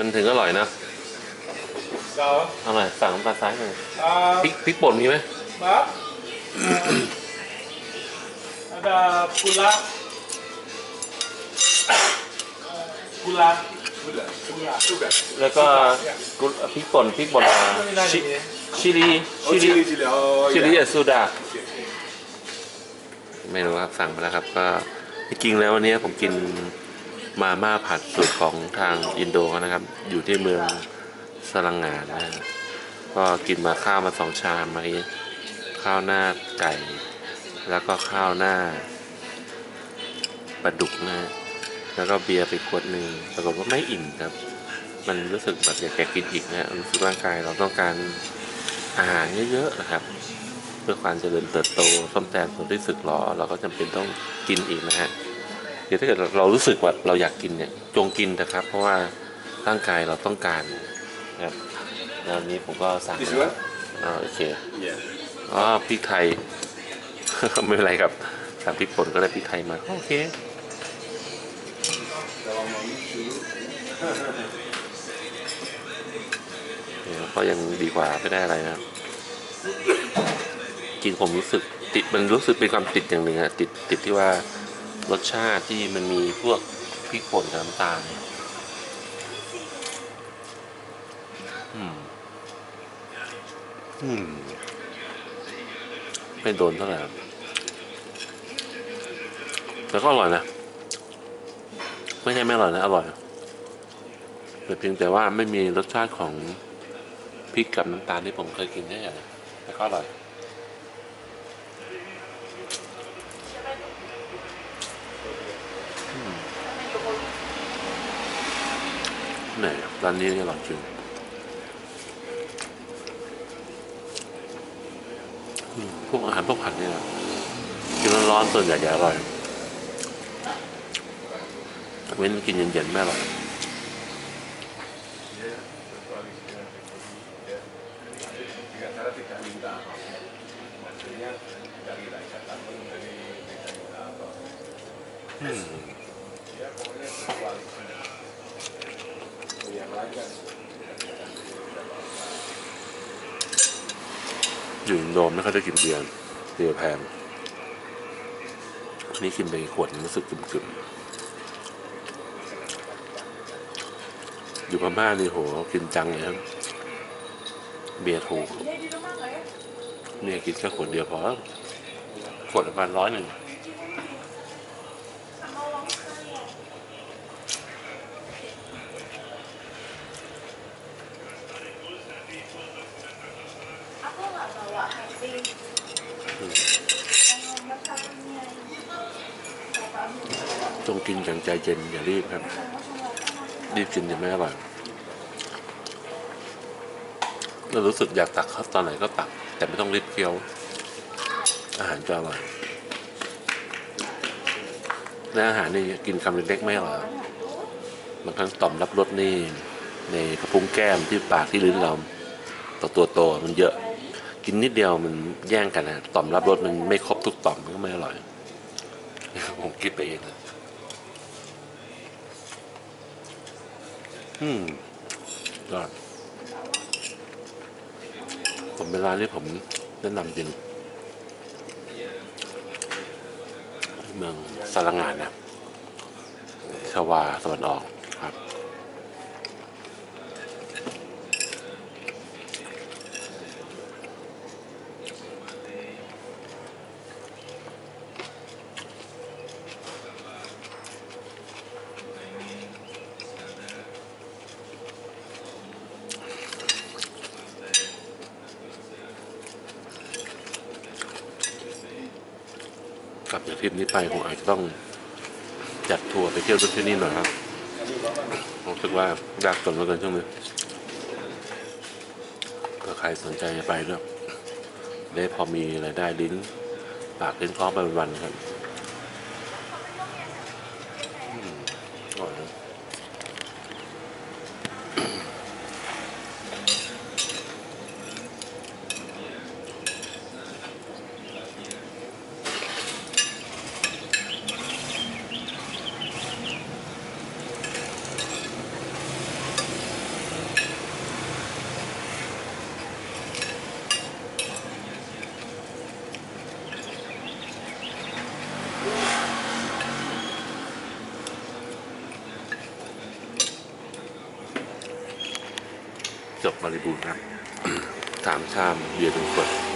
มันถึงอร่อยนะ Sao á? เอาหน่อยสั่งน้ำตาลทรายหน่อย À, พริกพริกป่นมีไหม Má. Ada pula. Pula. Pula. Pula. Sugar. แล้วก็กุพริกป่นพริกป่นอ่าชิชิลี Oh, chili, chili. Oh, ชิลี yeah. อะซูดาไม่รู้ครับสั่งไปแล้วครับก็จริงๆแล้ววันนี้ผมกิน มาม่าผัดสูตรของทางอินโดนะครับ อยู่ที่เมืองสลังงานนะก็กินมาข้าวมาสองชามมาข้าวหน้าไก่ แล้วก็ข้าวหน้าปลาดุกนะฮะแล้วก็เบียร์ไปขวดหนึ่งปรากฏว่าไม่อิ่มครับ มันรู้สึกแบบอยากแกกินอีกนะรู้สึกร่างกายเราต้องการอาหารเยอะๆนะครับ เพื่อความเจริญเติบโตซ่อมแซมส่วนที่สึกหรอเราก็จำเป็นต้องกินอีกนะฮะ เดี๋ยวถ้าเกิดเรารู้สึกว่าเราอยากกินเนี่ยจงกินนะครับ เพราะว่าร่างกายเราต้องการนะครับแล้ววันนี้ผมก็สั่ง This แล้ว one? อ่าโอเค Yeah. อ๋อพริกไทย ไม่เป็นไรครับสั่งพริกป่นก็ได้พริกไทยมาโอเคเดี๋ยวก็ยังดีกว่าไม่ได้อะไรนะครับจริงผมรู้สึกติดมันรู้สึกเป็นความติดอย่างหนึ่งอะติดติดที่ว่า รสชาติที่มันมีพวกพริกป่นกับน้ำตาลอืม อืม ไม่โดนเท่าไหร่แต่ก็อร่อยนะ ไม่ใช่ไม่อร่อยนะ อร่อยแต่เพียงแต่ว่าไม่มีรสชาติของพริกกับน้ำตาลที่ผมเคยกินได้อย่างแต่ก็อร่อย หนร้านนี้อร่อยจริงพวกอาหารพวกผัดเนี่ยกินร้อนๆส่วนใหญ่จะอร่อย เว้นกินเย็นๆไม่อร่อยอ อยู่อินโดไม่ค่อยได้กินเบียร์เบียร์แพงอันนี้กินไปขวดรู้สึกกึ่มๆอยู่พม่านี่โหกินจังเลยครับ เบียร์ถูกเนี่ยกินแค่ขวดเดียวพอขวดประมาณร้อยหนึ่ง nggak bawa happy. Jangan makannya. จงกินอย่างใจเย็นอย่ารีบครับ รีบกินจะไม่อร่อยเรารู้สึกอยากตักครับตอนไหนก็ตัก แต่ไม่ต้องรีบเคี้ยว อาหารจะอร่อยและอาหารนี่กินคำเล็กๆไม่อร่อยหรอบางครั้งต่อมรับรสนี่ ในกระพุ้งแก้มที่ปากที่ลิ้นเราต่อตัวโตมันเยอะ กินนิดเดียวมันแย่งกันนะต่อมรับรสมันไม่ครบทุกต่อมมันก็ไม่อร่อย ผมคิดไปเองนะอืมยอดผมเป็นร้านที่ผมแนะนำจริงเมืองสารังงานนะชวาสวรรค์ออกครับ กลับจากทริปนี้ไปคงอาจจะต้องจัดทัวร์ไปเที่ยวที่นี่หน่อยครับผมรู้สึกว่ายากจนเหลือเกินช่วงนี้ก็ใครสนใจจะไปด้วยได้พอมีรายได้ลิ้น ปากลิ้นคล้องไปวันๆครับ จบบริบูรณ์ครับสามชามเบียร์เป็นขวด